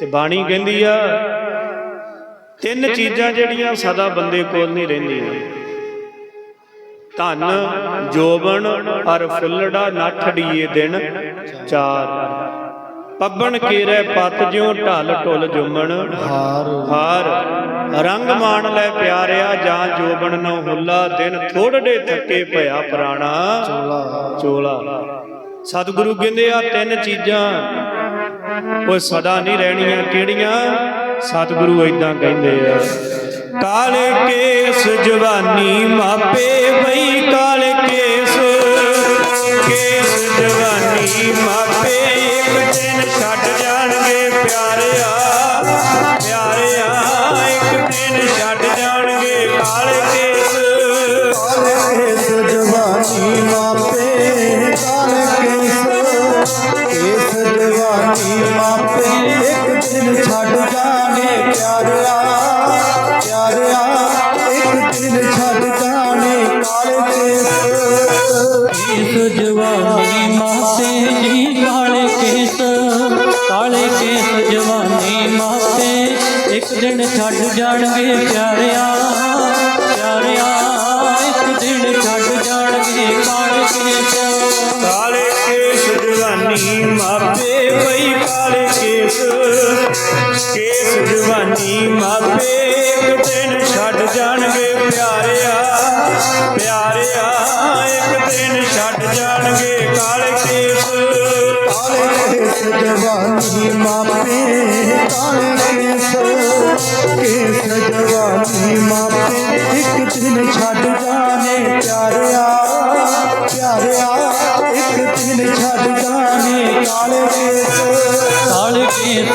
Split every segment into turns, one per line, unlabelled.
ਤੇ ਬਾਣੀ ਕਹਿੰਦੀ ਆ ਤਿੰਨ ਚੀਜ਼ਾਂ ਜਿਹੜੀਆਂ ਸਦਾ ਬੰਦੇ ਕੋਲ ਨਹੀਂ ਰਹਿੰਦੀਆਂ। ਧਨ ਜੋਬਨ ਅਰ ਫੁੱਲੜਾ ਨਠੜੀਏ ਦਿਨ ਚਾਰ। ਪੱਬਣ ਕੇਰੇ ਪਤ ਜਿਉ ਢਲ ਢੁਲ ਜੁਮਣ।
ਹਾਰ।
ਹਾਰ। ਰੰਗ ਮਾਣ ਲੈ ਪਿਆਰਿਆ ਜਾਂ ਜੋਬਨ ਨੋ ਹੁੱਲਾ ਦਿਨ ਥੋੜੜੇ ਥੱਕੇ ਭਇਆ ਪ੍ਰਾਣਾ।
ਚੋਲਾ।
ਚੋਲਾ। ਸਤਿਗੁਰੂ ਕਹਿੰਦੇ ਆ ਤਿੰਨ ਚੀਜ਼ਾਂ ਉਹ ਸਦਾ ਨਹੀਂ ਰਹਿਣੀਆਂ ਕਿਹੜੀਆਂ? ਸਤਿਗੁਰੂ ਇਦਾਂ ਕਹਿੰਦੇ ਆ। ਕਾਲੇ ਕੇਸ ਜਵਾਨੀ ਮਾਪੇ ਬਈ ਕਾਲੇ ਦਿਨ ਛੱਡ
ਜਾਣੇ ਕਾਲੇ ਕੇਸ।
ਕੇਸ ਜਵਾਨੀ ਮਾਪੇ ਜੀ ਕਾਲੇ ਕੇਸ। ਕਾਲੇ ਕੇਸ ਜਵਾਨੀ ਮਾਪੇ ਇੱਕ ਦਿਨ ਛੱਡ ਜਾਣਗੇ ਪਿਆਰਿਆ। ਪਿਆਰਿਆ ਇੱਕ ਦਿਨ ਛੱਡ ਜਾਣਗੇ ਕਾਲੇ ਕੇਸ।
ਕਾਲੇ ਕੇਸ ਜਵਾਨੀ ਮਾਪੇ ਕਾਲੇ ਕੇਸ। ਕੇਸ ਜਵਾਨੀ ਮਾਪੇ
ਜਵਾਨੀ ਮਾਪੇ, ਕਾਲੇ ਕੇਸ ਕੇਸ ਜਵਾਨੀ ਮਾਪੇ। ਇੱਕ ਦਿਨ ਛੱਡ ਜਾਣੇ ਪਿਆਰਿਆ ਪਿਆਰਿਆ। ਇੱਕ ਦਿਨ ਛੱਡ ਜਾਣੇ ਕਾਲੇ ਕੇਸ
ਕਾਲੇ ਕੇਸ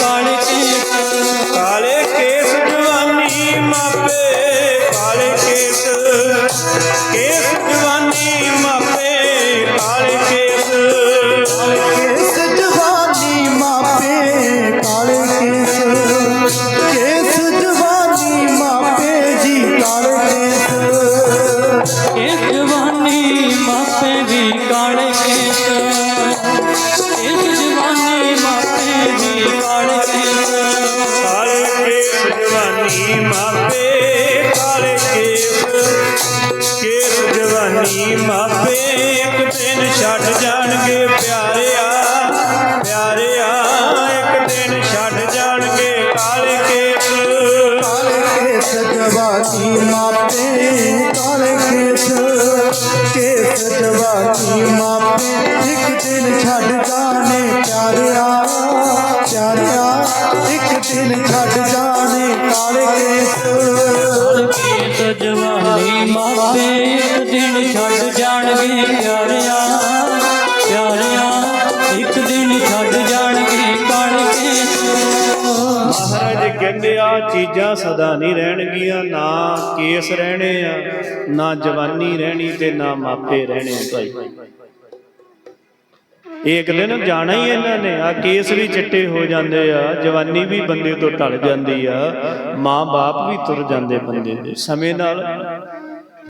ਕਾਲੇ ਕੇਸ ਕਾਲੇ ਕੇਸ
ਜਵਾਨੀ ਮਾਪੇ ਕਾਲੇ ਕੇਸ ਕੇਸ ਜਵਾਨੀ ਮਾਪੇ ਕਾਲੇ ਕੇਸ।
ਕੇਸ ਜਵਾਨੀ ਮਾਪੇ ਕਾਲੇ ਕੇਸ ਕੇਸ ਜਵਾਨੀ ਮਾਪੇ ਜੀ ਕਾਲੇ ਕੇਸ।
ਕੇਸ ਜਵਾਨੀ ਮਾਪੇ ਵੀ ਕਾਲੇ ਕੇਸ। ਜਵਾਨੀ ਮਾਪੇ, ਕਾਲੇ ਕੇਸ
ਕੇਸ ਜਵਾਨੀ ਮਾਪੇ, ਇੱਕ ਦਿਨ ਛੱਡ ਜਾਣਗੇ ਪਿਆਰਿਆ ਪਿਆਰਿਆ, ਇੱਕ ਦਿਨ ਛੱਡ ਜਾਣਗੇ ਕਾਲੇ ਕੇਸ।
ਕਾਲੇ ਕੇਸ ਜਵਾਨੀ ਮਾਪੇ, ਕਾਲੇ ਕੇਸ ਕੇਸ ਜਵਾਨੀ ਮਾਪੇ, ਇੱਕ ਦਿਨ ਛੱਡ
ਜਵਾਨੀ ਮਾਪੇ ਦਿਨ ਛੱਡ ਜਾਣਗੇ ਪਿਆਰਿਆ ਪਿਆਰਿਆ ਇੱਕ ਦਿਨ ਛੱਡ ਜਾਣਗੇ ਕਾਲੇ
ਮਹਾਰਾਜ ਕਹਿੰਦੇ ਆ, ਚੀਜ਼ਾਂ ਸਦਾ ਨਹੀਂ ਰਹਿਣਗੀਆਂ, ਨਾ ਕੇਸ ਰਹਿਣੇ ਆ, ਨਾ ਜਵਾਨੀ ਰਹਿਣੀ ਤੇ ਨਾ ਮਾਪੇ ਰਹਿਣੇ ਭਾਈ। ਇਹ ਇੱਕ ਦਿਨ ਜਾਣਾ ਹੀ ਇਹਨਾਂ ਨੇ। ਆ ਕੇਸ ਵੀ ਚਿੱਟੇ ਹੋ ਜਾਂਦੇ ਆ, ਜਵਾਨੀ ਵੀ ਬੰਦੇ ਤੋਂ ਢਲ ਜਾਂਦੀ ਆ ਮਾਂ ਬਾਪ ਵੀ ਤੁਰ ਜਾਂਦੇ ਬੰਦੇ ਦੇ ਸਮੇਂ ਨਾਲ।